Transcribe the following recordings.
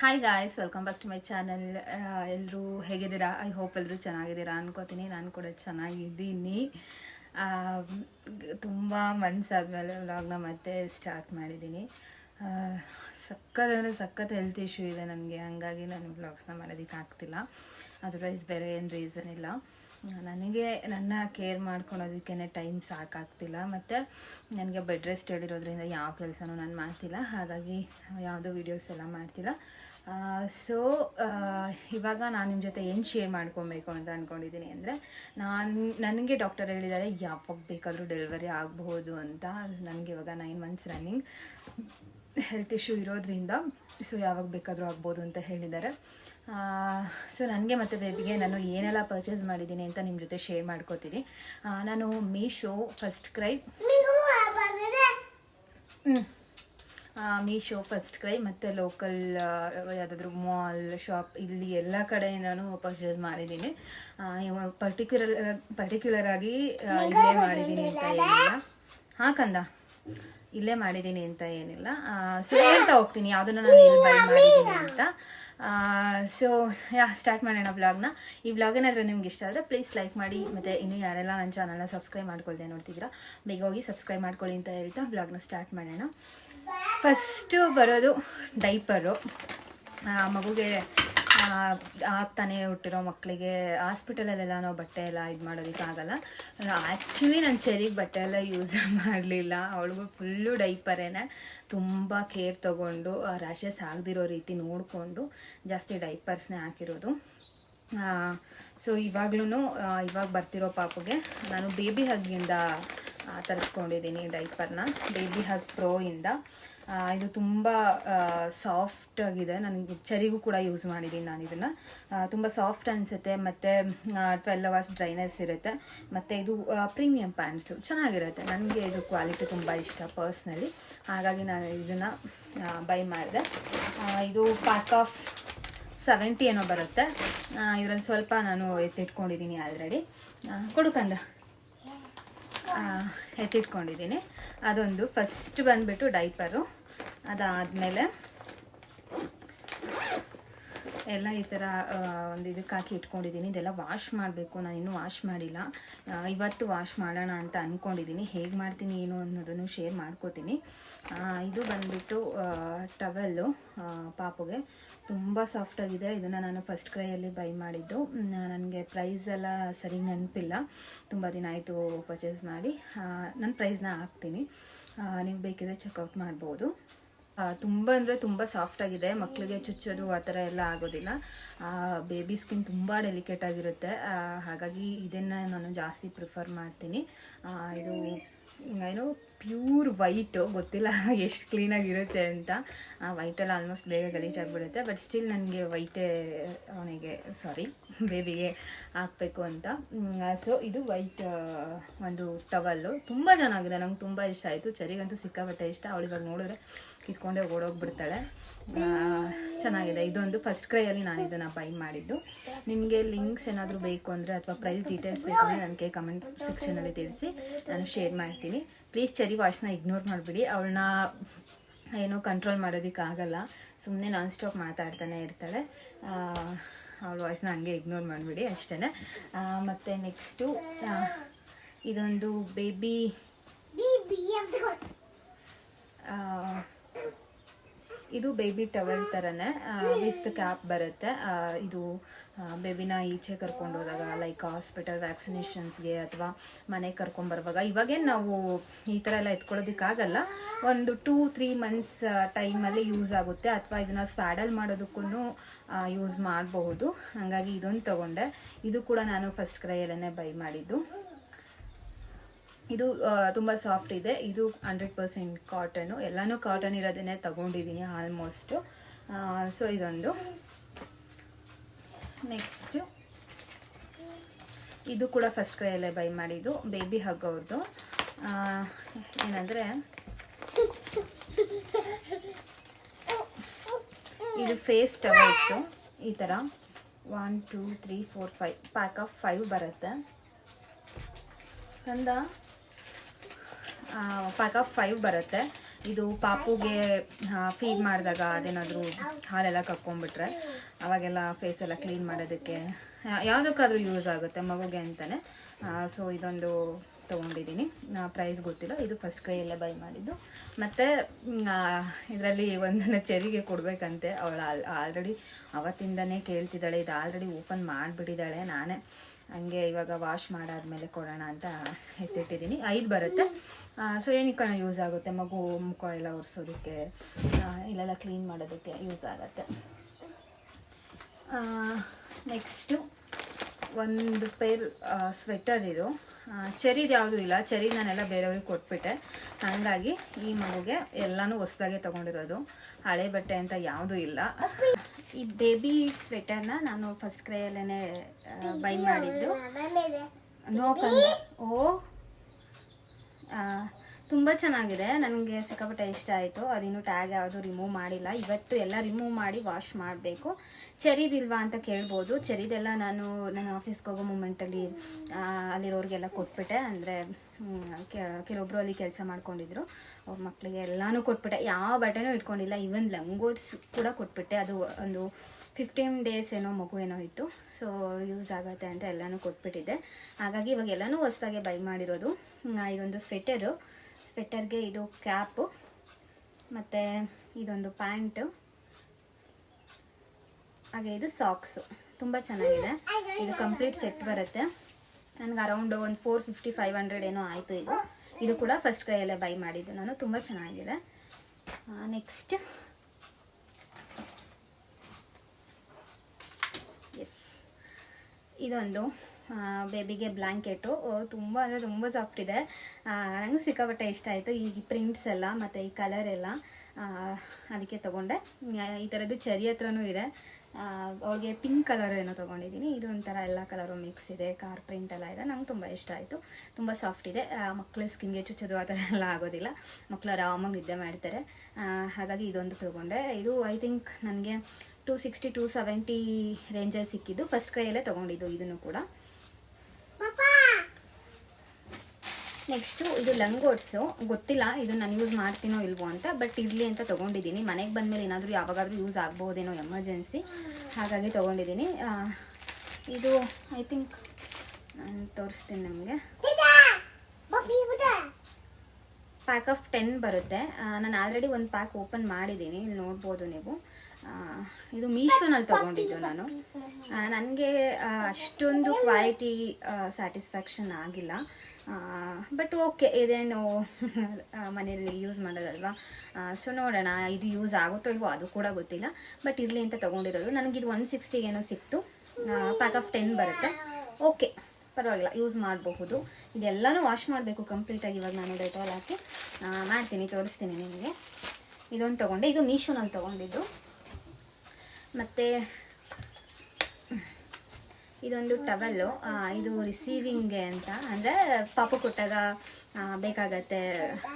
Hi guys welcome back to my channel ಎಲ್ಲರೂ ಹೇಗಿದ್ದೀರಾ? I hope ಎಲ್ಲರೂ ಚೆನ್ನಾಗಿದ್ದೀರಾ ಅನ್ಕೋತೀನಿ. ನಾನು ಕೂಡ ಚೆನ್ನಾಗಿದ್ದೀನಿ. ತುಂಬ ಮನ್ಸಾದ್ಮೇಲೆ ವ್ಲಾಗ್ನ ಮತ್ತೆ ಸ್ಟಾರ್ಟ್ ಮಾಡಿದ್ದೀನಿ. ಸಖತ್ ಅಂದರೆ ಸಖತ್ ಹೆಲ್ತ್ ಇಶ್ಯೂ ಇದೆ ನನಗೆ. ಹಂಗಾಗಿ ನಾನು ವ್ಲಾಗ್ಸ್ನ ಮಾಡೋದಕ್ಕೆ ಆಗ್ತಿಲ್ಲ. ಅದರ್ವೈಸ್ ಬೇರೆ ಏನು ರೀಸನ್ ಇಲ್ಲ. ನನಗೆ, ನನ್ನ ಕೇರ್ ಮಾಡ್ಕೊಳೋದಕ್ಕೇ ಟೈಮ್ ಸಾಕಾಗ್ತಿಲ್ಲ. ಮತ್ತು ನನಗೆ ಬೆಡ್ ರೆಸ್ಟ್ ಹೇಳಿರೋದ್ರಿಂದ ಯಾವ ಕೆಲಸನೂ ನಾನು ಮಾಡ್ತಿಲ್ಲ. ಹಾಗಾಗಿ ಯಾವುದೋ ವೀಡಿಯೋಸ್ ಎಲ್ಲ ಮಾಡ್ತಿಲ್ಲ. ಸೊ ಇವಾಗ ನಾನು ನಿಮ್ಮ ಜೊತೆ ಏನು ಶೇರ್ ಮಾಡ್ಕೊಬೇಕು ಅಂತ ಅಂದ್ಕೊಂಡಿದ್ದೀನಿ ಅಂದರೆ ನಾನು ನನಗೆ ಡಾಕ್ಟರ್ ಹೇಳಿದ್ದಾರೆ ಯಾವಾಗ ಬೇಕಾದರೂ ಡೆಲಿವರಿ ಆಗಬಹುದು ಅಂತ. ನನಗೆ ಇವಾಗ nine months running health issue ಇರೋದ್ರಿಂದ ಸೊ ಯಾವಾಗ ಬೇಕಾದರೂ ಆಗ್ಬೋದು ಅಂತ ಹೇಳಿದ್ದಾರೆ ಸೊ ನನಗೆ ಮತ್ತು ಬೇಬಿಗೆ ನಾನು ಏನೆಲ್ಲ ಪರ್ಚೇಸ್ ಮಾಡಿದ್ದೀನಿ ಅಂತ ನಿಮ್ಮ ಜೊತೆ ಶೇರ್ ಮಾಡ್ಕೋತೀನಿ. ನಾನು Meesho first CRY Meesho first CRY ಮತ್ತು ಲೋಕಲ್ ಯಾವುದಾದ್ರೂ ಮಾಲ್ ಶಾಪ್ ಇಲ್ಲಿ ಎಲ್ಲ ನಾನು ಪರ್ಚೇಸ್ ಮಾಡಿದ್ದೀನಿ. ಪರ್ಟಿಕ್ಯುಲರ್ ಪರ್ಟಿಕ್ಯುಲರ್ ಆಗಿ ಇಲ್ಲೇ ಮಾಡಿದ್ದೀನಿ ಅಂತ ಏನಿಲ್ಲ. ಹಾಂ ಕಂದ. ಇಲ್ಲೇ ಮಾಡಿದ್ದೀನಿ ಅಂತ ಏನಿಲ್ಲ. ಸೊ ಹೇಳ್ತಾ ಹೋಗ್ತೀನಿ ಯಾವುದನ್ನ ನಾನು ಇಲ್ಲಿ ಬೈ ಮಾಡಿದ್ದೀನಿ ಅಂತ. ಸೊ ಯಾ ಸ್ಟಾರ್ಟ್ ಮಾಡೋಣ ವ್ಲಾಗ್ನ ಈ ವ್ಲಾಗ್ ಏನಾದರೂ ನಿಮ್ಗೆ ಇಷ್ಟ ಆದರೆ ಪ್ಲೀಸ್ ಲೈಕ್ ಮಾಡಿ ಮತ್ತು ಇನ್ನು ಯಾರೆಲ್ಲ ನನ್ನ ಚಾನಲ್ನ ಸಬ್ಸ್ಕ್ರೈಬ್ ಮಾಡ್ಕೊಳ್ದೆ ನೋಡ್ತಿದ್ದೀರಾ ಬೇಗ ಹೋಗಿ ಸಬ್ಸ್ಕ್ರೈಬ್ ಮಾಡ್ಕೊಳ್ಳಿ ಅಂತ ಹೇಳ್ತಾ ವ್ಲಾಗ್ನ ಸ್ಟಾರ್ಟ್ ಮಾಡೋಣ. ಫಸ್ಟು ಬರೋದು ಡೈಪರು. ಮಗುಗೆ ಆಗ್ತಾನೆ ಹುಟ್ಟಿರೋ ಮಕ್ಕಳಿಗೆ ಹಾಸ್ಪಿಟಲಲ್ಲೆಲ್ಲ ನಾವು ಬಟ್ಟೆ ಎಲ್ಲ ಇದು ಮಾಡೋದಕ್ಕಾಗಲ್ಲ ಆ್ಯಕ್ಚುಲಿ ನಾನು ಚೆರಿಗೆ ಬಟ್ಟೆ ಎಲ್ಲ ಯೂಸ್ ಮಾಡಲಿಲ್ಲ. ಅವಳಿಗೂ ಫುಲ್ಲು ಡೈಪರೇನೆ. ತುಂಬ ಕೇರ್ ತೊಗೊಂಡು ರ್ಯಾಷಸ್ ಆಗದಿರೋ ರೀತಿ ನೋಡಿಕೊಂಡು ಜಾಸ್ತಿ ಡೈಪರ್ಸ್ನೇ ಹಾಕಿರೋದು. ಸೊ ಇವಾಗ್ಲೂ ಇವಾಗ ಬರ್ತಿರೋ ಪಾಪುಗೆ ನಾನು ಬೇಬಿ ಹಗ್ಗಿಂದ ತರಿಸ್ಕೊಂಡಿದ್ದೀನಿ ಡೈಪರ್ನ. ಬೇಬಿ ಹಗ್ ಪ್ರೋ ಇಂದ. ಇದು ತುಂಬ ಸಾಫ್ಟ್ ಆಗಿದೆ. ನನಗೆ ಚರಿಗೂ ಕೂಡ ಯೂಸ್ ಮಾಡಿದ್ದೀನಿ ನಾನು ಇದನ್ನು. ತುಂಬ ಸಾಫ್ಟ್ ಅನಿಸುತ್ತೆ. ಮತ್ತು ಟ್ವೆಲ್ ಅವರ್ಸ್ ಡ್ರೈನೆಸ್ ಇರುತ್ತೆ. ಮತ್ತು ಇದು ಪ್ರೀಮಿಯಂ ಪ್ಯಾಂಟ್ಸು. ಚೆನ್ನಾಗಿರುತ್ತೆ. ನನಗೆ ಇದು ಕ್ವಾಲಿಟಿ ತುಂಬ ಇಷ್ಟ ಪರ್ಸ್ನಲಿ. ಹಾಗಾಗಿ ನಾನು ಇದನ್ನು ಬೈ ಮಾಡಿದೆ. ಇದು ಪ್ಯಾಕ್ ಆಫ್ ಸೆವೆಂಟಿ ಏನೋ ಬರುತ್ತೆ. ಇದರಲ್ಲಿ ಸ್ವಲ್ಪ ನಾನು ಎತ್ತಿಟ್ಕೊಂಡಿದ್ದೀನಿ ಆಲ್ರೆಡಿ. ಕೊಡುಕಂದ ಎತ್ತಿಟ್ಕೊಂಡಿದ್ದೀನಿ. ಅದೊಂದು ಫಸ್ಟ್ ಬಂದುಬಿಟ್ಟು ಡೈಪರು ಅದಾದಮೇಲೆ ಎಲ್ಲ ಈ ಥರ ಒಂದು ಇದಕ್ಕೆ ಹಾಕಿ ಇಟ್ಕೊಂಡಿದ್ದೀನಿ. ಇದೆಲ್ಲ ವಾಶ್ ಮಾಡಬೇಕು. ನಾನು ಇನ್ನೂ ವಾಶ್ ಮಾಡಿಲ್ಲ. ಇವತ್ತು ವಾಶ್ ಮಾಡೋಣ ಅಂತ ಅಂದ್ಕೊಂಡಿದ್ದೀನಿ ಹೇಗೆ ಮಾಡ್ತೀನಿ, ಏನು ಅನ್ನೋದನ್ನು ಶೇರ್ ಮಾಡ್ಕೋತೀನಿ. ಇದು ಬಂದುಬಿಟ್ಟು ಟವೆಲ್ಲು ಪಾಪುಗೆ. ತುಂಬ ಸಾಫ್ಟಾಗಿದೆ ಇದನ್ನು ನಾನು ಫಸ್ಟ್ ಕ್ರೈಯಲ್ಲಿ ಬೈ ಮಾಡಿದ್ದು. ನನಗೆ ಪ್ರೈಸ್ ಎಲ್ಲ ಸರಿ ನೆನಪಿಲ್ಲ. ತುಂಬ ದಿನ ಆಯಿತು ಪರ್ಚೇಸ್ ಮಾಡಿ. ನಾನು ಪ್ರೈಸ್ನ ಹಾಕ್ತೀನಿ. ನೀವು ಬೇಕಿದ್ರೆ ಚೆಕ್ಔಟ್ ಮಾಡ್ಬೋದು. ತುಂಬ ಅಂದರೆ ತುಂಬ ಸಾಫ್ಟ್ ಆಗಿದೆ. ಮಕ್ಕಳಿಗೆ ಚುಚ್ಚೋದು ಆ ಥರ ಎಲ್ಲ ಆಗೋದಿಲ್ಲ. ಬೇಬಿ ಸ್ಕಿನ್ ತುಂಬ ಡೆಲಿಕೇಟ್ ಆಗಿರುತ್ತೆ. ಹಾಗಾಗಿ ಇದನ್ನು ನಾನು ಜಾಸ್ತಿ ಪ್ರಿಫರ್ ಮಾಡ್ತೀನಿ. ಇದು ಏನು ಪ್ಯೂರ್ ವೈಟು, ಗೊತ್ತಿಲ್ಲ ಎಷ್ಟು ಕ್ಲೀನಾಗಿರುತ್ತೆ ಅಂತ. ಆ ವೈಟೆಲ್ಲ ಆಲ್ಮೋಸ್ಟ್ ಬೇಗ ಗಲೀಜಾಗ್ಬಿಡುತ್ತೆ ಬಟ್ ಸ್ಟಿಲ್ ನನಗೆ ವೈಟೇ ಅವನಿಗೆ ಸಾರಿ ಬೇಬಿಗೆ ಹಾಕಬೇಕು ಅಂತ. ಸೊ ಇದು ವೈಟ್ ಒಂದು ಟವಲ್ಲು ತುಂಬ ಚೆನ್ನಾಗಿದೆ, ನಂಗೆ ತುಂಬ ಇಷ್ಟ ಆಯಿತು. ಚರಿಗಂತೂ ಸಿಕ್ಕಾಬಟ್ಟೆ ಇಷ್ಟ. ಅವಳಿವಾಗ ನೋಡಿದ್ರೆ ಕಿತ್ಕೊಂಡೆ ಓಡೋಗ್ಬಿಡ್ತಾಳೆ. ಚೆನ್ನಾಗಿದೆ. ಇದೊಂದು ಫಸ್ಟ್ ಕ್ರೈಯಲ್ಲಿ ನಾನು ಇದನ್ನು ಬೈ ಮಾಡಿದ್ದು. ನಿಮಗೆ ಲಿಂಕ್ಸ್ ಏನಾದರೂ ಬೇಕು ಅಂದರೆ, ಅಥವಾ ಪ್ರೈಸ್ ಡೀಟೇಲ್ಸ್ ಬೇಕು ಅಂದರೆ ನನಗೆ ಕಮೆಂಟ್ ಸೆಕ್ಷನಲ್ಲಿ ತಿಳಿಸಿ. ನಾನು ಶೇರ್ ಮಾಡ್ತೀನಿ. ಪ್ಲೀಸ್ ಚೆರಿ ವಾಯ್ಸ್ನ ಇಗ್ನೋರ್ ಮಾಡಿಬಿಡಿ. ಅವಳನ್ನ ಏನೂ ಕಂಟ್ರೋಲ್ ಮಾಡೋದಕ್ಕಾಗಲ್ಲ ಸುಮ್ಮನೆ ನಾನ್ ಸ್ಟಾಪ್ ಮಾತಾಡ್ತಾನೆ ಇರ್ತಾಳೆ. ಅವಳ ವಾಯ್ಸ್ನ ಹಂಗೆ ಇಗ್ನೋರ್ ಮಾಡಿಬಿಡಿ ಅಷ್ಟೇ ಮತ್ತು ನೆಕ್ಸ್ಟು ಇದೊಂದು ಬೇಬಿ ಇದು ಬೇಬಿ ಟವಲ್ ಥರನೇ ವಿತ್ ಕ್ಯಾಪ್ ಬರುತ್ತೆ. ಇದು ಬೇಬಿನ ಈಚೆ ಕರ್ಕೊಂಡು ಹೋದಾಗ ಲೈಕ್ ಹಾಸ್ಪಿಟಲ್ ವ್ಯಾಕ್ಸಿನೇಷನ್ಸ್ಗೆ ಅಥವಾ ಮನೆಗೆ ಕರ್ಕೊಂಬರುವಾಗ ಇವಾಗೇನು ನಾವು ಈ ಥರ ಎಲ್ಲ ಎತ್ಕೊಳ್ಳೋದಕ್ಕಾಗಲ್ಲ ಒಂದು ಟೂ ತ್ರೀ ಮಂತ್ಸ್ ಟೈಮಲ್ಲಿ ಯೂಸ್ ಆಗುತ್ತೆ. ಅಥವಾ ಇದನ್ನು ಸ್ವಾಡಲ್ ಮಾಡೋದಕ್ಕೂ ಯೂಸ್ ಮಾಡಬಹುದು. ಹಾಗಾಗಿ ಇದೊಂದು ತೊಗೊಂಡೆ. ಇದು ಕೂಡ ನಾನು ಫಸ್ಟ್ ಕ್ರೈಯಲ್ಲೇ ಬೈ ಮಾಡಿದ್ದು. ಇದು ತುಂಬ ಸಾಫ್ಟ್ ಇದೆ. ಇದು ಹಂಡ್ರೆಡ್ ಪರ್ಸೆಂಟ್ ಕಾಟನು ಎಲ್ಲನೂ ಕಾಟನ್ ಇರೋದನ್ನೇ ತಗೊಂಡಿದ್ದೀನಿ ಆಲ್ಮೋಸ್ಟು ಸೊ ಇದೊಂದು. ನೆಕ್ಸ್ಟು ಇದು ಕೂಡ ಫಸ್ಟ್ ಕ್ರೈಯಲ್ಲೇ ಬೈ ಮಾಡಿದ್ದು ಬೇಬಿ ಹಗ್ ಅವ್ರದ್ದು ಏನಂದರೆ, ಇದು ಫೇಸ್ ಟವಲ್ಸು ಈ ಥರ one two three four five pack of five ಬರುತ್ತೆ. ಚಂದ ಪ್ಯಾಕ್ ಆಫ್ ಫೈವ್ ಬರುತ್ತೆ. ಇದು ಪಾಪುಗೆ ಫೀಡ್ ಮಾಡಿದಾಗ ಅದೇನಾದರೂ ಹಾಲೆಲ್ಲ ಕಕ್ಕೊಂಡ್ಬಿಟ್ರೆ, ಅವಾಗೆಲ್ಲ ಫೇಸ್ ಎಲ್ಲ ಕ್ಲೀನ್ ಮಾಡೋದಕ್ಕೆ ಯಾವುದಕ್ಕಾದರೂ ಯೂಸ್ ಆಗುತ್ತೆ ಮಗುಗೆ ಅಂತಲೇ ಸೊ ಇದೊಂದು ತೊಗೊಂಡಿದ್ದೀನಿ ಪ್ರೈಸ್ ಗೊತ್ತಿಲ್ಲ, ಇದು ಫಸ್ಟ್ ಕೈಯಲ್ಲೇ ಬೈ ಮಾಡಿದ್ದು. ಮತ್ತು ಇದರಲ್ಲಿ ಒಂದನ್ನು ಚೆರಿಗೆ ಕೊಡಬೇಕಂತೆ. ಅವಳು ಆಲ್ರೆಡಿ ಅವತ್ತಿಂದನೇ ಕೇಳ್ತಿದ್ದಾಳೆ, ಇದು ಆಲ್ರೆಡಿ ಓಪನ್ ಮಾಡಿಬಿಟ್ಟಿದ್ದಾಳೆ, ನಾನೇ. ಹಂಗೆ ಇವಾಗ ವಾಶ್ ಮಾಡಾದ್ಮೇಲೆ ಕೊಡೋಣ ಅಂತ ಎತ್ತಿಟ್ಟಿದ್ದೀನಿ. ಐದು ಬರುತ್ತೆ. ಸೊ ಏನಕ್ಕೆ ಯೂಸ್ ಆಗುತ್ತೆ? ಮಗು ಮುಖ ಎಲ್ಲ ಒರೆಸೋದಕ್ಕೆ ಇಲ್ಲೆಲ್ಲ ಕ್ಲೀನ್ ಮಾಡೋದಕ್ಕೆ ಯೂಸ್ ಆಗುತ್ತೆ. ನೆಕ್ಸ್ಟು ಒಂದು ಪೇರ್ ಸ್ವೆಟರ್ ಇದು. ಚೆರಿದು ಯಾವುದೂ ಇಲ್ಲ. ಚೆರಿ ನಾನೆಲ್ಲ ಬೇರೆಯವ್ರಿಗೆ ಕೊಟ್ಬಿಟ್ಟೆ. ಹಾಗಾಗಿ ಈ ಮಗುಗೆ ಎಲ್ಲನೂ ಹೊಸ್ದಾಗೆ ತಗೊಂಡಿರೋದು. ಹಳೆ ಬಟ್ಟೆ ಅಂತ ಯಾವುದೂ ಇಲ್ಲ. ಈ ಬೇಬಿ ಸ್ವೆಟರ್ನ ನಾನು ಫಸ್ಟ್ ಕ್ರೈಯಲ್ಲೇ ಬೈ ಮಾಡಿದ್ದು. ನೋ ಓ ತುಂಬ ಚೆನ್ನಾಗಿದೆ. ನನಗೆ ಸಿಕ್ಕಾಪಟ್ಟೆ ಇಷ್ಟ ಆಯಿತು. ಅದಿನ್ನೂ ಟ್ಯಾಗ್ ಯಾವುದು ರಿಮೂವ್ ಮಾಡಿಲ್ಲ. ಇವತ್ತು ಎಲ್ಲ ರಿಮೂವ್ ಮಾಡಿ ವಾಶ್ ಮಾಡಬೇಕು. ಚೆರಿದಿಲ್ವಾ ಅಂತ ಕೇಳ್ಬೋದು. ಚೆರಿದೆಲ್ಲ ನಾನು ನನ್ನ ಆಫೀಸ್ಗೆ ಹೋಗೋ ಮೂಮೆಂಟಲ್ಲಿ ಅಲ್ಲಿರೋರಿಗೆಲ್ಲ ಕೊಟ್ಬಿಟ್ಟೆ. ಅಂದರೆ ಕೆಲವೊಬ್ರು ಅಲ್ಲಿ ಕೆಲಸ ಮಾಡ್ಕೊಂಡಿದ್ರು. ಅವ್ರ ಮಕ್ಕಳಿಗೆ ಎಲ್ಲನೂ ಕೊಟ್ಬಿಟ್ಟೆ. ಯಾವ ಬಟ್ಟೆನೂ ಇಟ್ಕೊಂಡಿಲ್ಲ. ಈವನ್ ಲಂಗೋಟ್ಸ್ ಕೂಡ ಕೊಟ್ಬಿಟ್ಟೆ. ಅದು ಒಂದು ಫಿಫ್ಟೀನ್ ಡೇಸ್ ಏನೋ ಮಗು ಏನೋ ಇತ್ತು. ಸೊ ಯೂಸ್ ಆಗುತ್ತೆ ಅಂತ ಎಲ್ಲನೂ ಕೊಟ್ಬಿಟ್ಟಿದ್ದೆ. ಹಾಗಾಗಿ ಇವಾಗ ಎಲ್ಲನೂ ಹೊಸ್ದಾಗೆ ಬೈ ಮಾಡಿರೋದು. ಇದೊಂದು ಸ್ವೆಟರು ಸ್ವೆಟರ್ಗೆ ಇದು ಕ್ಯಾಪು ಮತ್ತು ಇದೊಂದು ಪ್ಯಾಂಟು ಹಾಗೆ ಇದು ಸಾಕ್ಸು ತುಂಬ ಚೆನ್ನಾಗಿದೆ. ಇದು ಕಂಪ್ಲೀಟ್ ಸೆಟ್ ಬರುತ್ತೆ. ನನಗೆ ಅರೌಂಡ್ ಒಂದು ಫೋರ್ ಫಿಫ್ಟಿ ಫೈವ್ ಹಂಡ್ರೆಡ್ ಏನೋ ಆಯಿತು ಇದು. ಇದು ಕೂಡ ಫಸ್ಟ್ ಕೈಯಲ್ಲೇ ಬೈ ಮಾಡಿದ್ದು. ನಾನು ತುಂಬ ಚೆನ್ನಾಗಿದೆ. ನೆಕ್ಸ್ಟ್ ಎಸ್ ಇದೊಂದು ಬೇಬಿಗೆ ಬ್ಲ್ಯಾಂಕೆಟು ತುಂಬ ಅಂದರೆ ತುಂಬ ಸಾಫ್ಟ್ ಇದೆ. ನಂಗೆ ಸಿಕ್ಕಾಪಟ್ಟೆ ಇಷ್ಟ ಆಯಿತು. ಈ ಪ್ರಿಂಟ್ಸ್ ಎಲ್ಲ ಮತ್ತು ಈ ಕಲರ್ ಎಲ್ಲ. ಅದಕ್ಕೆ ತೊಗೊಂಡೆ. ಈ ಥರದ್ದು ಚರಿ ಹತ್ರನೂ ಇದೆ. ಅವ್ರಿಗೆ ಪಿಂಕ್ ಕಲರ್ ಏನೋ ತೊಗೊಂಡಿದ್ದೀನಿ ಇದು ಒಂಥರ ಎಲ್ಲ ಕಲರು ಮಿಕ್ಸ್ ಇದೆ. ಕಾರ್ ಪ್ರಿಂಟ್ ಎಲ್ಲ ಇದೆ. ನಂಗೆ ತುಂಬ ಇಷ್ಟ ಆಯಿತು. ತುಂಬ ಸಾಫ್ಟ್ ಇದೆ. ಮಕ್ಕಳ ಸ್ಕಿನ್ಗೆ ಚುಚ್ಚೋದು ಆ ಥರ ಎಲ್ಲ ಆಗೋದಿಲ್ಲ. ಮಕ್ಕಳು ಆರಾಮಾಗಿ ನಿದ್ದೆ ಮಾಡ್ತಾರೆ. ಹಾಗಾಗಿ ಇದೊಂದು ತೊಗೊಂಡೆ. ಇದು ಐ ಥಿಂಕ್ ನನಗೆ ಟೂ ಸಿಕ್ಸ್ಟಿ ಟೂ ಸೆವೆಂಟಿ ರೇಂಜಲ್ಲಿ ಸಿಕ್ಕಿದ್ದು. ಫಸ್ಟ್ ಕೈಯಲ್ಲೇ ತೊಗೊಂಡಿದ್ದು ಇದನ್ನು ಕೂಡ. ನೆಕ್ಸ್ಟು ಇದು ಲಂಗೋಟ್ಸು ಗೊತ್ತಿಲ್ಲ ಇದು ನಾನು ಯೂಸ್ ಮಾಡ್ತೀನೋ ಇಲ್ವೋ ಅಂತ, ಬಟ್ ಇರಲಿ ಅಂತ ತೊಗೊಂಡಿದ್ದೀನಿ. ಮನೆಗೆ ಬಂದಮೇಲೆ ಏನಾದರೂ ಯಾವಾಗಾದರೂ ಯೂಸ್ ಆಗ್ಬೋದೇನೋ ಎಮರ್ಜೆನ್ಸಿ, ಹಾಗಾಗಿ ತೊಗೊಂಡಿದ್ದೀನಿ. ಇದು, ಐ ಥಿಂಕ್ ನಾನು ತೋರಿಸ್ತೀನಿ ನಿಮಗೆ. ಪ್ಯಾಕ್ ಆಫ್ ಟೆನ್ ಬರುತ್ತೆ. ನಾನು ಆಲ್ರೆಡಿ ಒಂದು ಪ್ಯಾಕ್ ಓಪನ್ ಮಾಡಿದ್ದೀನಿ. ಇಲ್ಲಿ ನೋಡ್ಬೋದು ನೀವು. ಇದು ಮೀಶೋನಲ್ಲಿ ತೊಗೊಂಡಿದ್ದು ನಾನು. ನನಗೆ ಅಷ್ಟೊಂದು ಕ್ವಾಲಿಟಿ ಸ್ಯಾಟಿಸ್ಫ್ಯಾಕ್ಷನ್ ಆಗಿಲ್ಲ. ಬಟ್ ಓಕೆ ಇದೇನು ಮನೆಯಲ್ಲಿ ಯೂಸ್ ಮಾಡೋದಲ್ವಾ? ಸೊ ನೋಡೋಣ, ಇದು ಯೂಸ್ ಆಗುತ್ತೋ ಇಲ್ವೋ ಅದು ಕೂಡ ಗೊತ್ತಿಲ್ಲ. ಬಟ್ ಇರಲಿ ಅಂತ ತೊಗೊಂಡಿರೋದು. ನನಗಿದು ಒನ್ ಸಿಕ್ಸ್ಟಿಗೇನೋ ಸಿಕ್ತು. ಪ್ಯಾಕ್ ಆಫ್ ಟೆನ್ ಬರುತ್ತೆ. ಓಕೆ ಪರವಾಗಿಲ್ಲ ಯೂಸ್ ಮಾಡಬಹುದು. ಇದೆಲ್ಲನೂ ವಾಶ್ ಮಾಡಬೇಕು ಕಂಪ್ಲೀಟಾಗಿ ಇವಾಗ ನಾನು ಡೆಟಾಲ್ ಹಾಕಿ. ಮಾಡ್ತೀನಿ, ತೋರಿಸ್ತೀನಿ ನಿಮಗೆ. ಇದೊಂದು ತೊಗೊಂಡೆ. ಇದು ಮೀಶೋನಲ್ಲಿ ತೊಗೊಂಡಿದ್ದು. ಮತ್ತು ಇದೊಂದು ಟವೆಲ್ಲು ಇದು ರಿಸೀವಿಂಗ್ಗೆ ಅಂತ, ಅಂದರೆ ಪಾಪು ಕೊಟ್ಟಾಗ ಬೇಕಾಗತ್ತೆ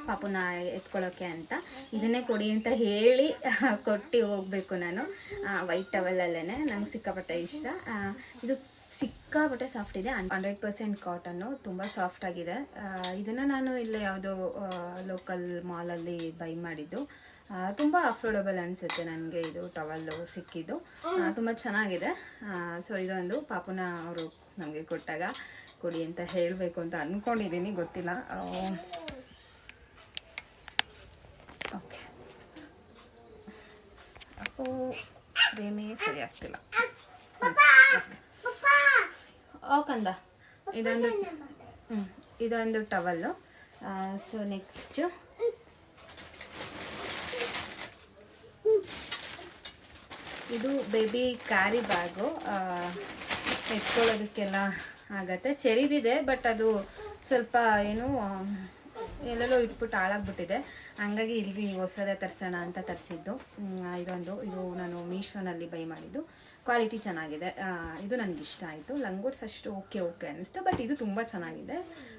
ಪಾಪುನ ಎತ್ಕೊಳ್ಳೋಕ್ಕೆ ಅಂತ. ಇದನ್ನೇ ಕೊಡಿ ಅಂತ ಹೇಳಿ ಕೊಟ್ಟು ಹೋಗಬೇಕು ನಾನು. ವೈಟ್ ಟವೆಲಲ್ಲೇ ನಂಗೆ ಸಿಕ್ಕಾಪಟ್ಟೆ ಇಷ್ಟ. ಇದು ಸಿಕ್ಕಾಪಟ್ಟೆ ಸಾಫ್ಟ್ ಇದೆ. ಹಂಡ್ರೆಡ್ ಪರ್ಸೆಂಟ್ ಕಾಟನ್ನು ತುಂಬ ಸಾಫ್ಟ್ ಆಗಿದೆ. ಇದನ್ನು ನಾನು ಇಲ್ಲೇ ಯಾವುದೋ ಲೋಕಲ್ ಮಾಲಲ್ಲಿ ಬೈ ಮಾಡಿದ್ದು. ತುಂಬ ಅಫೋರ್ಡಬಲ್ ಅನಿಸುತ್ತೆ ನನಗೆ ಇದು ಟವಲ್ಲು ಸಿಕ್ಕಿದ್ದು. ತುಂಬ ಚೆನ್ನಾಗಿದೆ. ಸೊ ಇದೊಂದು ಪಾಪುನ ಅವರು ನಮಗೆ ಕೊಟ್ಟಾಗ ಕೊಡಿ ಅಂತ ಹೇಳಬೇಕು ಅಂತ ಅಂದ್ಕೊಂಡಿದ್ದೀನಿ ಗೊತ್ತಿಲ್ಲ. ಓಕೆ ಅಪ್ಪು ಫ್ರೇಮೇ ಸರಿ ಆಗ್ತಿಲ್ಲ. ಓಕಂದ ಇದೊಂದು ಹ್ಞೂ ಇದೊಂದು ಟವಲ್ಲು ಸೊ ನೆಕ್ಸ್ಟು ಇದು ಬೇಬಿ ಕ್ಯಾರಿ ಬ್ಯಾಗು. ಎತ್ಕೊಳ್ಳೋದಕ್ಕೆಲ್ಲ ಆಗತ್ತೆ. ಚೆರಿದಿದೆ, ಬಟ್ ಅದು ಸ್ವಲ್ಪ ಏನು ಎಲ್ಲೆಲ್ಲೋ ಇಟ್ಬಿಟ್ಟು ಹಾಳಾಗ್ಬಿಟ್ಟಿದೆ. ಹಂಗಾಗಿ ಇಲ್ಲಿ ಹೊಸದೇ ತರಿಸೋಣ ಅಂತ ತರಿಸಿದ್ದು. ಇದೊಂದು. ಇದು ನಾನು ಮೀಶೋನಲ್ಲಿ ಬೈ ಮಾಡಿದ್ದು. ಕ್ವಾಲಿಟಿ ಚೆನ್ನಾಗಿದೆ. ಇದು ನನಗೆ ಇಷ್ಟ ಆಯಿತು. ಲಂಗೋಟ್ಸ್ ಅಷ್ಟು ಓಕೆ ಓಕೆ ಅನ್ನಿಸ್ತು, ಬಟ್ ಇದು ತುಂಬ ಚೆನ್ನಾಗಿದೆ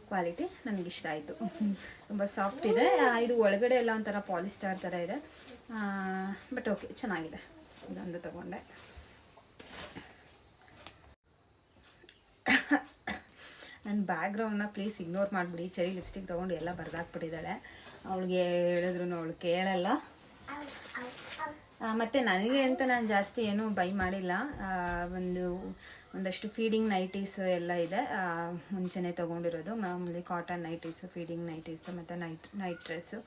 ಕ್ವಾಲಿಟಿ. ನನಗೆ ಇಷ್ಟ ಆಯಿತು. ತುಂಬ ಸಾಫ್ಟ್ ಇದೆ. ಇದು ಒಳಗಡೆ ಎಲ್ಲ ಒಂಥರ ಪಾಲಿಸ್ಟಾರ್ ಥರ ಇದೆ. ಬಟ್ ಓಕೆ, ಚೆನ್ನಾಗಿದೆ. ಇದೊಂದು ತಗೊಂಡೆ. ನನ್ನ ಬ್ಯಾಗ್ರೌಂಡ್ನ ಪ್ಲೀಸ್ ಇಗ್ನೋರ್ ಮಾಡಿಬಿಡಿ. ಚೆರಿ ಲಿಪ್ಸ್ಟಿಕ್ ತೊಗೊಂಡು ಎಲ್ಲ ಬರ್ದಾಕ್ಬಿಟ್ಟಿದ್ದಾಳೆ. ಅವಳಿಗೆ ಹೇಳಿದ್ರು ಅವಳು ಕೇಳಲ್ಲ. ಮತ್ತು ಮತ್ತೆ ನನಗೆ ಅಂತ ನಾನು ಜಾಸ್ತಿ ಏನೂ ಬೈ ಮಾಡಿಲ್ಲ. ಒಂದು ಒಂದಷ್ಟು ಫೀಡಿಂಗ್ ನೈಟೀಸ್ ಎಲ್ಲ ಇದೆ. ಮುಂಚೆನೆ ತೊಗೊಂಡಿರೋದು. ಮಾಮೂಲಿ ಕಾಟನ್ ನೈಟೀಸು ಫೀಡಿಂಗ್ ನೈಟೀಸು ಮತ್ತು ನೈಟ್ ನೈಟ್ ಡ್ರೆಸ್ಸು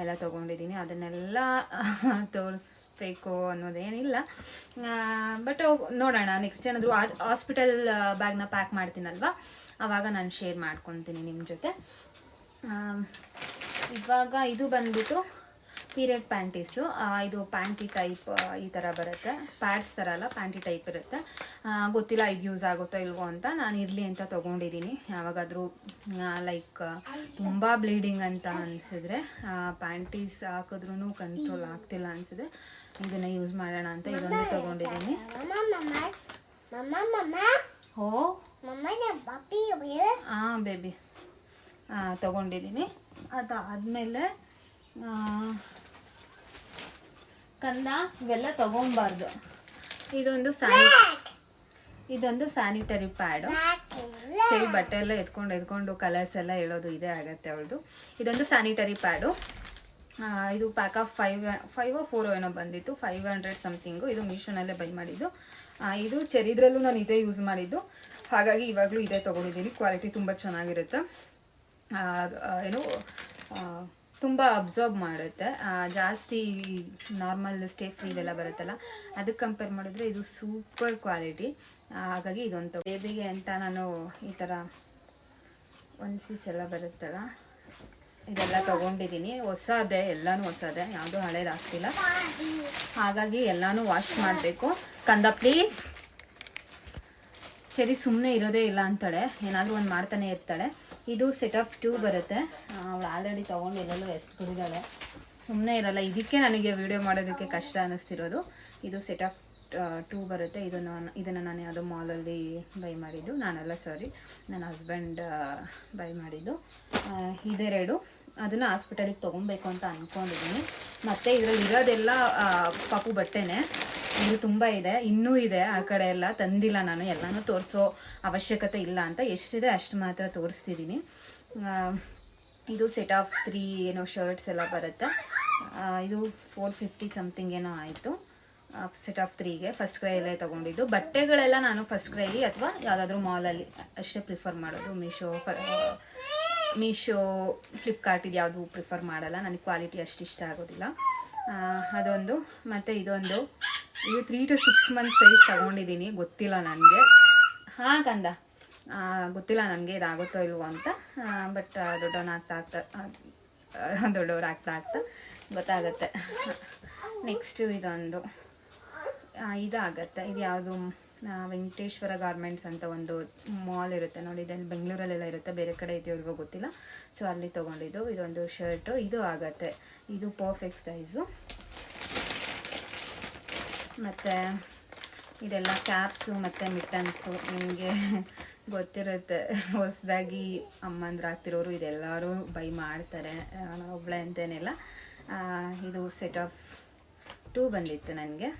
ಎಲ್ಲ ತೊಗೊಂಡಿದ್ದೀನಿ. ಅದನ್ನೆಲ್ಲ ತೋರಿಸ್ಬೇಕು ಅನ್ನೋದೇನಿಲ್ಲ. ಬಟ್ ನೋಡೋಣ ನೆಕ್ಸ್ಟ್ ಏನಾದರೂ ಹಾಸ್ಪಿಟಲ್ ಬ್ಯಾಗ್ನ ಪ್ಯಾಕ್ ಮಾಡ್ತೀನಲ್ವಾ? ಆವಾಗ ನಾನು ಶೇರ್ ಮಾಡ್ಕೊತೀನಿ ನಿಮ್ಮ ಜೊತೆ. ಇವಾಗ ಇದು ಬಂದ್ಬಿಟ್ಟು ಪೀರಿಯಡ್ ಪ್ಯಾಂಟೀಸು ಇದು ಪ್ಯಾಂಟಿ ಟೈಪ್ ಈ ಥರ ಬರುತ್ತೆ. ಪ್ಯಾಡ್ಸ್ ಥರ ಅಲ್ಲ, ಪ್ಯಾಂಟಿ ಟೈಪ್ ಇರುತ್ತೆ. ಗೊತ್ತಿಲ್ಲ ಇದು ಯೂಸ್ ಆಗುತ್ತೋ ಇಲ್ವೋ ಅಂತ ನಾನು ಇರಲಿ ಅಂತ ತೊಗೊಂಡಿದ್ದೀನಿ. ಯಾವಾಗಾದರೂ ಲೈಕ್, ತುಂಬ ಬ್ಲೀಡಿಂಗ್ ಅಂತ ಅನಿಸಿದ್ರೆ ಪ್ಯಾಂಟೀಸ್ ಹಾಕಿದ್ರೂ ಕಂಟ್ರೋಲ್ ಆಗ್ತಿಲ್ಲ ಅನಿಸಿದ್ರೆ ಇದನ್ನು ಯೂಸ್ ಮಾಡೋಣ ಅಂತ ಇದೊಂದು ತೊಗೊಂಡಿದ್ದೀನಿ. ಓ? ಹಾಂ ಬೇಬಿ. ತೊಗೊಂಡಿದ್ದೀನಿ. ಅದಾದಮೇಲೆ ಕಂದ ಇವೆಲ್ಲ ತಗೊಬಾರ್ದು. ಇದೊಂದು ಸ್ಯಾನಿ ಇದೊಂದು ಸ್ಯಾನಿಟರಿ ಪ್ಯಾಡು ಸರಿ ಬಟ್ಟೆ ಎಲ್ಲ ಎತ್ಕೊಂಡು ಎತ್ಕೊಂಡು ಕಲರ್ಸ್ ಎಲ್ಲ ಹೇಳೋದು ಇದೇ ಆಗುತ್ತೆ ಅವಳದು. ಇದೊಂದು ಸ್ಯಾನಿಟರಿ ಪ್ಯಾಡು ಇದು pack of five five four ಏನೋ ಬಂದಿತ್ತು. ಫೈವ್ ಹಂಡ್ರೆಡ್ ಸಮಥಿಂಗು ಇದು ಮೀಶೋನಲ್ಲೇ ಬೈ ಮಾಡಿದ್ದು. ಇದು ಚೆರಿದ್ರಲ್ಲೂ ನಾನು ಇದೇ ಯೂಸ್ ಮಾಡಿದ್ದು. ಹಾಗಾಗಿ ಇವಾಗಲೂ ಇದೇ ತೊಗೊಂಡಿದ್ದೀನಿ. ಕ್ವಾಲಿಟಿ ತುಂಬ ಚೆನ್ನಾಗಿರುತ್ತೆ. ಏನು ತುಂಬ ಅಬ್ಸರ್ವ್ ಮಾಡುತ್ತೆ. ಜಾಸ್ತಿ ನಾರ್ಮಲ್ ಸ್ಟೇ ಫ್ರೀ ಇದೆಲ್ಲ ಬರುತ್ತಲ್ಲ, ಅದಕ್ಕೆ ಕಂಪೇರ್ ಮಾಡಿದ್ರೆ ಇದು ಸೂಪರ್ ಕ್ವಾಲಿಟಿ ಹಾಗಾಗಿ ಇದೊಂದು ಬೇಬಿಗೆ ಅಂತ ನಾನು ಈ ಥರ ಒನ್ಸೀಸ್ ಎಲ್ಲ ಬರುತ್ತಲ್ಲ, ಇದೆಲ್ಲ ತಗೊಂಡಿದ್ದೀನಿ. ಹೊಸದೇ, ಎಲ್ಲಾನು ಹೊಸದೇ, ಯಾವುದೂ ಹಳೇದಾಗ್ತಿಲ್ಲ ಹಾಗಾಗಿ ಎಲ್ಲಾನು ವಾಶ್ ಮಾಡಬೇಕು. ಕಂದ ಪ್ಲೀಸ್ ಸರಿ ಸುಮ್ಮನೆ ಇರೋದೇ ಇಲ್ಲ ಅಂತಾಳೆ. ಏನಾದರೂ ಒಂದು ಮಾಡ್ತಾನೆ ಇರ್ತಾಳೆ. ಇದು ಸೆಟ್ ಆಫ್ ಟೂ ಬರುತ್ತೆ ಅವಳು ಆಲ್ರೆಡಿ ತೊಗೊಂಡು ಎಲ್ಲೆಲ್ಲೋ ಕುರಿದಾಳೆ ಸುಮ್ಮನೆ ಇರಲ್ಲ, ಇದಕ್ಕೆ ನನಗೆ ವಿಡಿಯೋ ಮಾಡೋದಕ್ಕೆ ಕಷ್ಟ ಅನ್ನಿಸ್ತಿರೋದು. ಇದು ಸೆಟ್ ಆಫ್ ಟೂ ಬರುತ್ತೆ. ಇದನ್ನು ಇದನ್ನು ನಾನು ಯಾವುದೋ ಮಾಲಲ್ಲಿ ಬೈ ಮಾಡಿದ್ದು. ನಾನಲ್ಲ ಸಾರಿ ನನ್ನ ಹಸ್ಬೆಂಡ್ ಬೈ ಮಾಡಿದ್ದು. ಇದೆರಡು ಅದನ್ನು ಹಾಸ್ಪಿಟಲಿಗೆ ತೊಗೊಬೇಕು ಅಂತ ಅಂದ್ಕೊಂಡಿದ್ದೀನಿ ಮತ್ತು ಇದರಲ್ಲಿ ಇರೋದೆಲ್ಲ ಪಾಪು ಬಟ್ಟೆನೇ. ಇದು ತುಂಬ ಇದೆ. ಇನ್ನೂ ಇದೆ ಆ ಕಡೆ ಎಲ್ಲ. ತಂದಿಲ್ಲ ನಾನು. ಎಲ್ಲನೂ ತೋರಿಸೋ ಅವಶ್ಯಕತೆ ಇಲ್ಲ ಅಂತ. ಎಷ್ಟಿದೆ ಅಷ್ಟು ಮಾತ್ರ ತೋರಿಸ್ತಿದ್ದೀನಿ ಇದು ಸೆಟ್ ಆಫ್ ತ್ರೀ ಏನೋ ಶರ್ಟ್ಸ್ ಎಲ್ಲ ಬರುತ್ತೆ. ಇದು ಫೋರ್ ಫಿಫ್ಟಿ ಸಮಥಿಂಗ್ ಏನೋ ಆಯಿತು. ಸೆಟ್ ಆಫ್ ತ್ರೀಗೆ ಫಸ್ಟ್ ಕ್ರೈಯಲ್ಲೇ ತೊಗೊಂಡಿದ್ದು. ಬಟ್ಟೆಗಳೆಲ್ಲ ನಾನು ಫಸ್ಟ್ ಕ್ರೈಲಿ ಅಥವಾ ಯಾವುದಾದ್ರೂ ಮಾಲಲ್ಲಿ ಅಷ್ಟೇ ಪ್ರಿಫರ್ ಮಾಡೋದು. ಮೀಶೋ ಮೀಶೋ ಫ್ಲಿಪ್ಕಾರ್ಟ್ ಇದು ಯಾವುದು ಪ್ರಿಫರ್ ಮಾಡಲ್ಲ. ನನಗೆ ಕ್ವಾಲಿಟಿ ಅಷ್ಟು ಇಷ್ಟ ಆಗೋದಿಲ್ಲ. ಅದೊಂದು. ಮತ್ತು ಇದೊಂದು. ಇದು three to six month size ತೊಗೊಂಡಿದ್ದೀನಿ ಗೊತ್ತಿಲ್ಲ ನನಗೆ. ಹಾಗಂದ ಗೊತ್ತಿಲ್ಲ ನನಗೆ ಇದಾಗುತ್ತೋ ಇಲ್ವೋ ಅಂತ. ಬಟ್ ದೊಡ್ಡವನಾಗ್ತಾ ಆಗ್ತಾ ದೊಡ್ಡವ್ರು ಆಗ್ತಾ ಗೊತ್ತಾಗತ್ತೆ. ನೆಕ್ಸ್ಟು ಇದೊಂದು. ಇದಾಗತ್ತೆ. ಇದು ಯಾವುದು ವೆಂಕಟೇಶ್ವರ ಗಾರ್ಮೆಂಟ್ಸ್ ಅಂತ ಒಂದು ಮಾಲ್ ಇರುತ್ತೆ. ನೋಡಿ ಇದನ್ನು ಬೆಂಗಳೂರಲ್ಲೆಲ್ಲ ಇರುತ್ತೆ. ಬೇರೆ ಕಡೆ ಇದೆಯೋ ಗೊತ್ತಿಲ್ಲ. ಸೊ ಅಲ್ಲಿ ತೊಗೊಂಡಿದ್ದು. ಇದೊಂದು ಶರ್ಟು. ಇದು ಆಗತ್ತೆ. ಇದು ಪರ್ಫೆಕ್ಟ್ ಸೈಜು ಮತ್ತು ಇದೆಲ್ಲ ಕ್ಯಾಪ್ಸು ಮತ್ತು ಮಿಟನ್ಸು ನಿಮಗೆ ಗೊತ್ತಿರುತ್ತೆ. ಹೊಸದಾಗಿ ಅಮ್ಮಂದ್ರೆ ಆಗ್ತಿರೋರು ಇದೆಲ್ಲರೂ ಬೈ ಮಾಡ್ತಾರೆ. ಒಬ್ಬಳೆ ಅಂತೇನಿಲ್ಲ. ಇದು ಸೆಟ್ ಆಫ್ ಟೂ ಬಂದಿತ್ತು ನನಗೆ.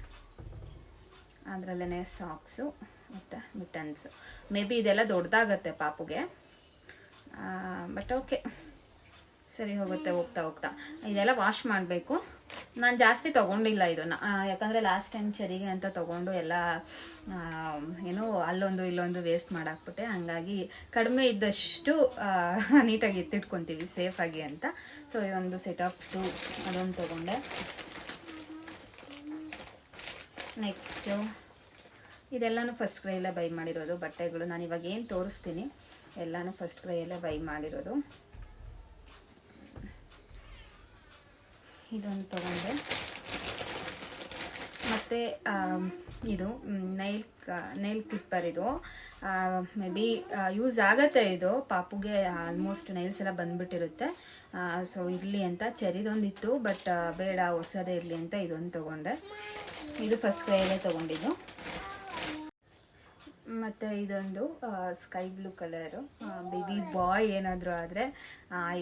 ಅದರಲ್ಲೇ ಸಾಕ್ಸು ಮತ್ತು ಮಿಟನ್ಸು ಮೇ ಬಿ ಇದೆಲ್ಲ ದೊಡ್ಡದಾಗತ್ತೆ ಪಾಪುಗೆ. ಬಟ್ ಓಕೆ ಸರಿ ಹೋಗುತ್ತೆ, ಹೋಗ್ತಾ ಹೋಗ್ತಾ. ಇದೆಲ್ಲ ವಾಶ್ ಮಾಡಬೇಕು. ನಾನು ಜಾಸ್ತಿ ತೊಗೊಂಡಿಲ್ಲ ಇದನ್ನು ಯಾಕಂದರೆ ಲಾಸ್ಟ್ ಟೈಮ್ ಚರಿಗೆ ಅಂತ ತೊಗೊಂಡು ಎಲ್ಲ ಏನು ಅಲ್ಲೊಂದು, ಇಲ್ಲೊಂದು ವೇಸ್ಟ್ ಮಾಡಾಕ್ಬಿಟ್ಟೆ. ಹಂಗಾಗಿ ಕಡಿಮೆ ಇದ್ದಷ್ಟು ನೀಟಾಗಿ ಎತ್ತಿಟ್ಕೊತೀವಿ ಸೇಫಾಗಿ ಅಂತ. ಸೊ ಇದೊಂದು ಸೆಟ್ ಆಫ್ ಟು ಅದೊಂದು ತೊಗೊಂಡೆ. ನೆಕ್ಸ್ಟು ಇದೆಲ್ಲನೂ ಫಸ್ಟ್ ಕ್ರೈಯಲ್ಲೇ ಬೈ ಮಾಡಿರೋದು, ಬಟ್ಟೆಗಳು. ನಾನು ಇವಾಗ ಏನು ತೋರಿಸ್ತೀನಿ, ಎಲ್ಲನೂ ಫಸ್ಟ್ ಕ್ರೈಯಲ್ಲೇ ಬೈ ಮಾಡಿರೋದು. ಇದೊಂದು ತೊಗೊಂಡೆ. ಮತ್ತು ಇದು ನೈಲ್ ನೈಲ್ ಕ್ಲಿಪ್ಪರ್ ಇದು. ಮೇ ಬಿ ಯೂಸ್ ಆಗತ್ತೆ ಇದು. ಪಾಪುಗೆ ಆಲ್ಮೋಸ್ಟ್ ನೈಲ್ಸ್ ಎಲ್ಲ ಬಂದ್ಬಿಟ್ಟಿರುತ್ತೆ. ಸೊ ಇರಲಿ ಅಂತ, ಚೆರಿದೊಂದಿತ್ತು ಬಟ್ ಬೇಡ, ಹೊಸದೇ ಇರಲಿ ಅಂತ ಇದೊಂದು ತೊಗೊಂಡೆ. ಇದು ಫಸ್ಟ್ ಕ್ರೈನೇ ತೊಗೊಂಡಿದ್ದು. ಮತ್ತು ಇದೊಂದು sky blue colour baby boy ಏನಾದರೂ ಆದರೆ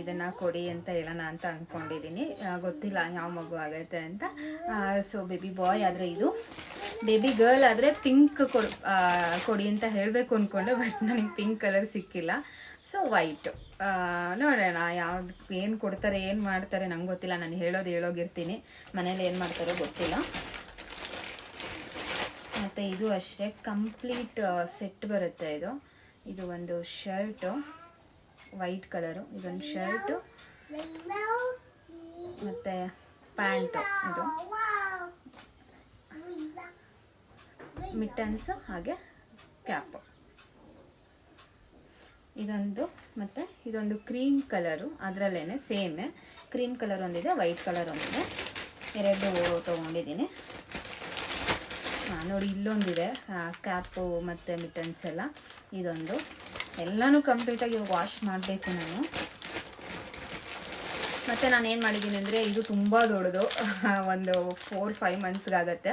ಇದನ್ನು ಕೊಡಿ ಅಂತ ಹೇಳೋಣ ಅಂತ ಅಂದ್ಕೊಂಡಿದ್ದೀನಿ ಗೊತ್ತಿಲ್ಲ ಯಾವ ಮಗು ಆಗುತ್ತೆ ಅಂತ. ಸೊ ಬೇಬಿ ಬಾಯ್ ಆದರೆ ಇದು. ಬೇಬಿ ಗರ್ಲ್ ಆದರೆ ಪಿಂಕ್ ಕೊಡ್ ಕೊಡಿ ಅಂತ ಹೇಳಬೇಕು ಅಂದ್ಕೊಂಡೆ ಬಟ್ ನನಗೆ ಪಿಂಕ್ ಕಲರ್ ಸಿಕ್ಕಿಲ್ಲ. ಸೊ ವೈಟು ನೋಡೋಣ ಯಾವ್ದು, ಏನು ಕೊಡ್ತಾರೆ, ಏನು ಮಾಡ್ತಾರೆ, ನಂಗೆ ಗೊತ್ತಿಲ್ಲ. ನಾನು ಹೇಳೋದು ಹೇಳೋಗಿರ್ತೀನಿ ಮನೇಲಿ ಏನು ಮಾಡ್ತಾರೋ ಗೊತ್ತಿಲ್ಲ. ಮತ್ತು ಇದು ಅಷ್ಟೇ ಕಂಪ್ಲೀಟ್ ಸೆಟ್ ಬರುತ್ತೆ ಇದು. ಇದು ಒಂದು ಶರ್ಟು ವೈಟ್ ಕಲರು ಇದೊಂದು ಶರ್ಟು ಮತ್ತು ಪ್ಯಾಂಟು ಇದು. ಮಿಟನ್ಸ್ ಹಾಗೆ ಕ್ಯಾಪು ಇದೊಂದು ಮತ್ತು ಇದೊಂದು ಕ್ರೀಮ್ ಕಲರು ಅದರಲ್ಲೇ ಸೇಮೇ ಕ್ರೀಮ್ ಕಲರ್ ಒಂದಿದೆ ವೈಟ್ ಕಲರ್ ಒಂದಿದೆ. ಎರಡು ತೊಗೊಂಡಿದ್ದೀನಿ. ನೋಡಿ ಇಲ್ಲೊಂದಿದೆ. ಕ್ಯಾಪು ಮತ್ತು ಮಿಟನ್ಸ್ ಎಲ್ಲ. ಇದೊಂದು. ಎಲ್ಲನೂ ಕಂಪ್ಲೀಟಾಗಿ ವಾಶ್ ಮಾಡಬೇಕು ನಾನು. ಮತ್ತು ನಾನು ಏನು ಮಾಡಿದ್ದೀನಿ ಅಂದರೆ, ಇದು ತುಂಬ ದೊಡ್ಡದು. ಒಂದು ಫೋರ್ ಫೈವ್ ಮಂತ್ಸ್ಗಾಗತ್ತೆ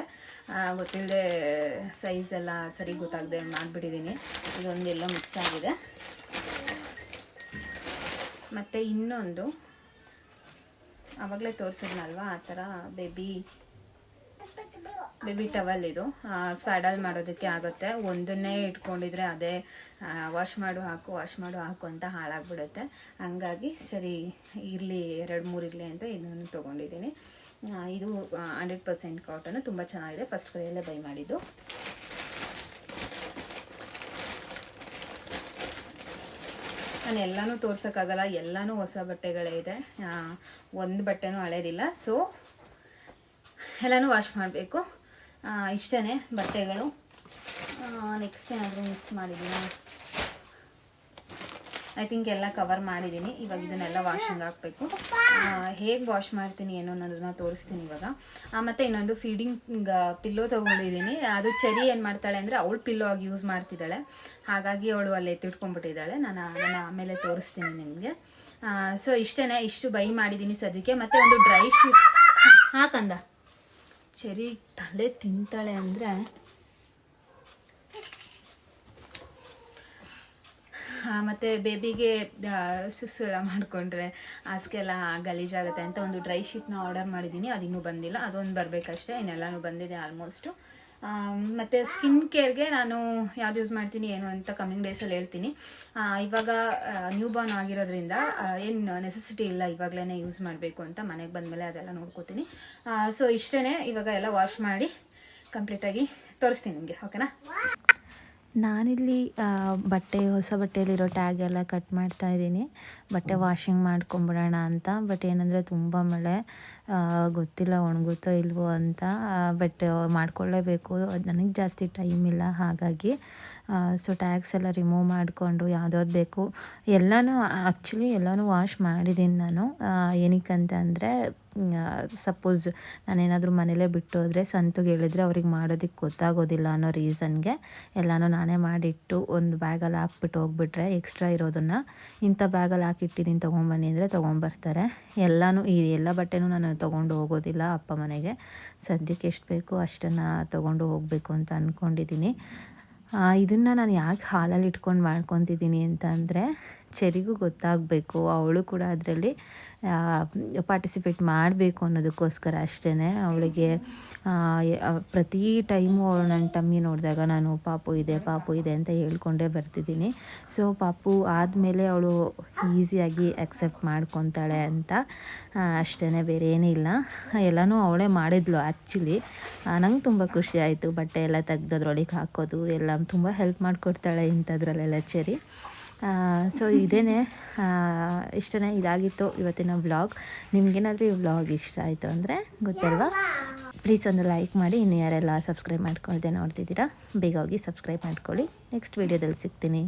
ಗೊತ್ತಿಲ್ಲದೆ ಸೈಜ್ ಎಲ್ಲ ಸರಿ ಗೊತ್ತಾಗದೆ ಮಾಡಿಬಿಟ್ಟಿದ್ದೀನಿ. ಇದೊಂದು ಎಲ್ಲ ಮಿಕ್ಸ್ ಆಗಿದೆ. ಮತ್ತು ಇನ್ನೊಂದು ಆವಾಗಲೇ ತೋರಿಸಿದ್ನಲ್ವಾ? ಆ ಥರ ಬೇಬಿ ಬೇಬಿ ಟವಲ್ ಇದು. ಸ್ವಾಡಲ್ ಮಾಡೋದಕ್ಕೆ ಆಗುತ್ತೆ. ಒಂದನ್ನೇ ಇಟ್ಕೊಂಡಿದ್ರೆ ಅದೇ ವಾಶ್ ಮಾಡು, ಹಾಕು, ವಾಶ್ ಮಾಡು, ಹಾಕು ಅಂತ ಹಾಳಾಗ್ಬಿಡುತ್ತೆ. ಹಂಗಾಗಿ ಸರಿ ಇರಲಿ ಎರಡು, ಮೂರು ಇರಲಿ ಅಂತ ಇದನ್ನು ತೊಗೊಂಡಿದ್ದೀನಿ. ಇದು ಹಂಡ್ರೆಡ್ ಪರ್ಸೆಂಟ್ ಕಾಟನ್. ತುಂಬ ಚೆನ್ನಾಗಿದೆ. ಫಸ್ಟ್ ಕೈಯಲ್ಲೇ ಬೈ ಮಾಡಿದ್ದು. ನಾನು ಎಲ್ಲನೂ ತೋರ್ಸೋಕ್ಕಾಗಲ್ಲ. ಎಲ್ಲನೂ ಹೊಸ ಬಟ್ಟೆಗಳೇ ಇದೆ. ಒಂದು ಬಟ್ಟೆನೂ ಹಳೇದಿಲ್ಲ. ಸೊ ಎಲ್ಲನೂ ವಾಶ್ ಮಾಡಬೇಕು. ಇಷ್ಟೇ ಬಟ್ಟೆಗಳು. ನೆಕ್ಸ್ಟ್ ಏನಾದರೂ ಮಿಸ್ ಮಾಡಿದ್ದೀನಿ ಐ ಥಿಂಕ್ ಎಲ್ಲ ಕವರ್ ಮಾಡಿದ್ದೀನಿ. ಇವಾಗ ಇದನ್ನೆಲ್ಲ ವಾಷಿಂಗ್ ಹಾಕಬೇಕು. ಹೇಗೆ ವಾಶ್ ಮಾಡ್ತೀನಿ ಏನೋ ಅನ್ನೋದನ್ನ ತೋರಿಸ್ತೀನಿ ಇವಾಗ. ಮತ್ತು ಇನ್ನೊಂದು ಫೀಡಿಂಗ್ ಪಿಲ್ಲೋ ತೊಗೊಂಡಿದ್ದೀನಿ. ಅದು ಚೆರಿ ಏನು ಮಾಡ್ತಾಳೆ ಅಂದರೆ ಅವಳು ಪಿಲ್ಲೋ ಆಗಿ ಯೂಸ್ ಮಾಡ್ತಿದ್ದಾಳೆ. ಹಾಗಾಗಿ ಅವಳು ಅಲ್ಲಿ ಎತ್ತಿಟ್ಕೊಂಡ್ಬಿಟ್ಟಿದ್ದಾಳೆ ನಾನು ಅದನ್ನು ಆಮೇಲೆ ತೋರಿಸ್ತೀನಿ ನಿಮಗೆ. ಸೊ ಇಷ್ಟೇ ಇಷ್ಟು ಬೈ ಮಾಡಿದ್ದೀನಿ ಸದ್ಯಕ್ಕೆ. ಮತ್ತೆ ಒಂದು ಡ್ರೈ ಶೀಟ್ ಹಾಕಂದ ಚೆರಿ ತಲೆ ತಿಂತಾಳೆ ಅಂದರೆ ಮತ್ತು ಬೇಬಿಗೆ ಸುಸ್ಸು ಮಾಡಿಕೊಂಡ್ರೆ ಹಾಸಿಗೆಲ್ಲ ಗಲೀಜಾಗುತ್ತೆ ಅಂತ ಒಂದು ಡ್ರೈ ಶೀಟ್ನ ಆರ್ಡರ್ ಮಾಡಿದ್ದೀನಿ. ಅದು ಇನ್ನೂ ಬಂದಿಲ್ಲ. ಅದೊಂದು ಬರಬೇಕಷ್ಟೇ. ಇನ್ನೆಲ್ಲನೂ ಬಂದಿದೆ ಆಲ್ಮೋಸ್ಟು ಮತ್ತು ಸ್ಕಿನ್ ಕೇರ್ಗೆ ನಾನು ಯಾವ್ದು ಯೂಸ್ ಮಾಡ್ತೀನಿ, ಏನು ಅಂತ ಕಮ್ಮಿಂಗ್ ಡೇಸಲ್ಲಿ ಹೇಳ್ತೀನಿ. ಇವಾಗ ನ್ಯೂ ಬಾರ್ನ್ ಆಗಿರೋದ್ರಿಂದ ಏನು ನೆಸೆಸಿಟಿ ಇಲ್ಲ ಇವಾಗಲೇ ಯೂಸ್ ಮಾಡಬೇಕು ಅಂತ ಮನೆಗೆ ಬಂದಮೇಲೆ ಅದೆಲ್ಲ ನೋಡ್ಕೋತೀನಿ. ಸೊ ಇಷ್ಟೇ ಇವಾಗ ಎಲ್ಲ ವಾಶ್ ಮಾಡಿ ಕಂಪ್ಲೀಟಾಗಿ ತೋರಿಸ್ತೀನಿ ನಿಮಗೆ ಓಕೆನಾ ನಾನಿಲ್ಲಿ ಬಟ್ಟೆ, ಹೊಸ ಬಟ್ಟೆಯಲ್ಲಿರೋ ಟ್ಯಾಗ್ ಎಲ್ಲ ಕಟ್ ಮಾಡ್ತಾ ಇದ್ದೀನಿ. ಬಟ್ಟೆ ವಾಷಿಂಗ್ ಮಾಡ್ಕೊಂಬಿಡೋಣ ಅಂತ, ಬಟ್ ಏನಂದರೆ ತುಂಬ ಮಳೆ ಗೊತ್ತಿಲ್ಲ ಒಣಗುತ್ತೋ ಇಲ್ವೋ ಅಂತ ಬಟ್ ಮಾಡ್ಕೊಳ್ಳೇಬೇಕು. ನನಗೆ ಜಾಸ್ತಿ ಟೈಮ್ ಇಲ್ಲ, ಹಾಗಾಗಿ ಸೊ ಟ್ಯಾಗ್ಸ್ ಎಲ್ಲ ರಿಮೂವ್ ಮಾಡಿಕೊಂಡು ಯಾವ್ದಾವ್ದು ಬೇಕು, ಎಲ್ಲನೂ ಆ್ಯಕ್ಚುಲಿ ಎಲ್ಲನೂ ವಾಶ್ ಮಾಡಿದ್ದೀನಿ ನಾನು. ಏನಕ್ಕಂತ ಅಂದರೆ ಸಪೋಸ್ ನಾನೇನಾದರೂ ಮನೇಲೇ ಬಿಟ್ಟು ಹೋದರೆ, ಸಂತುಗೆ ಹೇಳಿದ್ರೆ ಅವ್ರಿಗೆ ಮಾಡೋದಕ್ಕೆ ಗೊತ್ತಾಗೋದಿಲ್ಲ ಅನ್ನೋ ರೀಸನ್ಗೆ ಎಲ್ಲನೂ ನಾನೇ ಮಾಡಿಟ್ಟು ಒಂದು ಬ್ಯಾಗಲ್ಲಿ ಹಾಕ್ಬಿಟ್ಟು ಹೋಗ್ಬಿಟ್ರೆ ಎಕ್ಸ್ಟ್ರಾ ಇರೋದನ್ನು, ಇಂಥ ಬ್ಯಾಗಲ್ಲಿ ಹಾಕಿಟ್ಟಿದ್ದೀನಿ ತೊಗೊಂಬನ್ನಿ ಅಂದರೆ ತೊಗೊಂಬರ್ತಾರೆ. ಎಲ್ಲನೂ ಈ ಎಲ್ಲ ಬಟ್ಟೆನೂ ನಾನು ತೊಗೊಂಡು ಹೋಗೋದಿಲ್ಲ ಅಪ್ಪ ಮನೆಗೆ. ಸದ್ಯಕ್ಕೆ ಎಷ್ಟು ಬೇಕೋ ಅಷ್ಟನ್ನು ತೊಗೊಂಡು ಹೋಗಬೇಕು ಅಂತ ಅಂದ್ಕೊಂಡಿದ್ದೀನಿ ಇದನ್ನು ನಾನು ಯಾಕೆ ಹಾಲಲ್ಲಿ ಇಟ್ಕೊಂಡು ಮಾಡ್ಕೊತಿದ್ದೀನಿ ಅಂತ ಅಂದರೆ ಚೆರಿಗೂ ಗೊತ್ತಾಗಬೇಕು, ಅವಳು ಕೂಡ ಅದರಲ್ಲಿ ಪಾರ್ಟಿಸಿಪೇಟ್ ಮಾಡಬೇಕು ಅನ್ನೋದಕ್ಕೋಸ್ಕರ ಅಷ್ಟೇ ಅವಳಿಗೆ ಪ್ರತಿ ಟೈಮು ಅವಳು ನನ್ನ ಟಮ್ಮಿ ನೋಡಿದಾಗ ನಾನು ಪಾಪು ಇದೆ ಪಾಪು ಇದೆ ಅಂತ ಹೇಳ್ಕೊಂಡೇ ಬರ್ತಿದ್ದೀನಿ. ಸೊ ಪಾಪು ಆದಮೇಲೆ ಅವಳು ಈಸಿಯಾಗಿ ಅಕ್ಸೆಪ್ಟ್ ಮಾಡ್ಕೊತಾಳೆ ಅಂತ ಅಷ್ಟೇ ಬೇರೆ ಏನಿಲ್ಲ ಎಲ್ಲನೂ ಅವಳೇ ಮಾಡಿದ್ಲು ಆ್ಯಕ್ಚುಲಿ ನಂಗೆ ತುಂಬ ಖುಷಿ ಆಯಿತು ಬಟ್ಟೆ ಎಲ್ಲ ತೆಗ್ದದ್ರೊಳಗೆ ಹಾಕೋದು, ಎಲ್ಲ ತುಂಬ ಹೆಲ್ಪ್ ಮಾಡಿಕೊಡ್ತಾಳೆ ಇಂಥದ್ರಲ್ಲೆಲ್ಲ ಚೆರಿ. ಸೊ ಇದೇ ಇಷ್ಟನೇ ಇದಾಗಿತ್ತು ಇವತ್ತಿನ ವ್ಲಾಗ್ ನಿಮಗೇನಾದರೂ ಈ ವ್ಲಾಗ್ ಇಷ್ಟ ಆಯಿತು ಅಂದರೆ ಗೊತ್ತಲ್ವಾ? ಪ್ಲೀಸ್ ಒಂದು ಲೈಕ್ ಮಾಡಿ, ಇನ್ನು ಯಾರೆಲ್ಲ ಸಬ್ಸ್ಕ್ರೈಬ್ ಮಾಡ್ಕೊಳ್ದೆ ನೋಡ್ತಿದ್ದೀರಾ, ಬೇಗ ಹೋಗಿ ಸಬ್ಸ್ಕ್ರೈಬ್ ಮಾಡ್ಕೊಳ್ಳಿ. ನೆಕ್ಸ್ಟ್ ವೀಡಿಯೋದಲ್ಲಿ ಸಿಗ್ತೀನಿ.